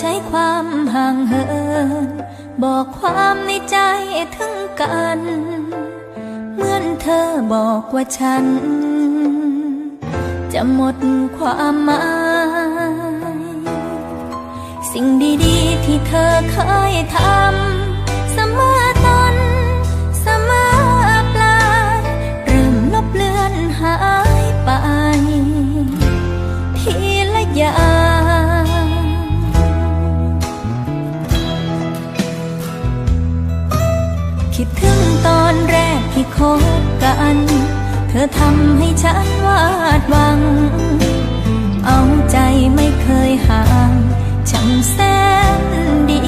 ใช้ความห่างเหิน บอกความในใจถึงกัน เหมือนเธอบอกว่าฉัน จะหมดความหมาย สิ่งดีๆที่เธอเคยทำเสมอต้นเสมอปลายเริ่มลบเลือนหายไป ทีละอย่าง คิดถึงตอนแรกที่คบกัน เธอทำให้ฉันวาดหวัง เอาใจไม่เคยห่างช่างแสนดี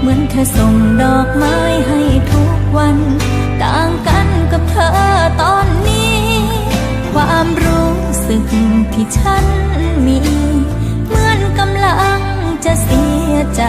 เหมือนเธอส่งดอกไม้ให้ทุกวัน ต่างกันกับเธอตอนนี้ ความรู้สึกที่ฉันมี เหมือนกำลังจะเสียใจ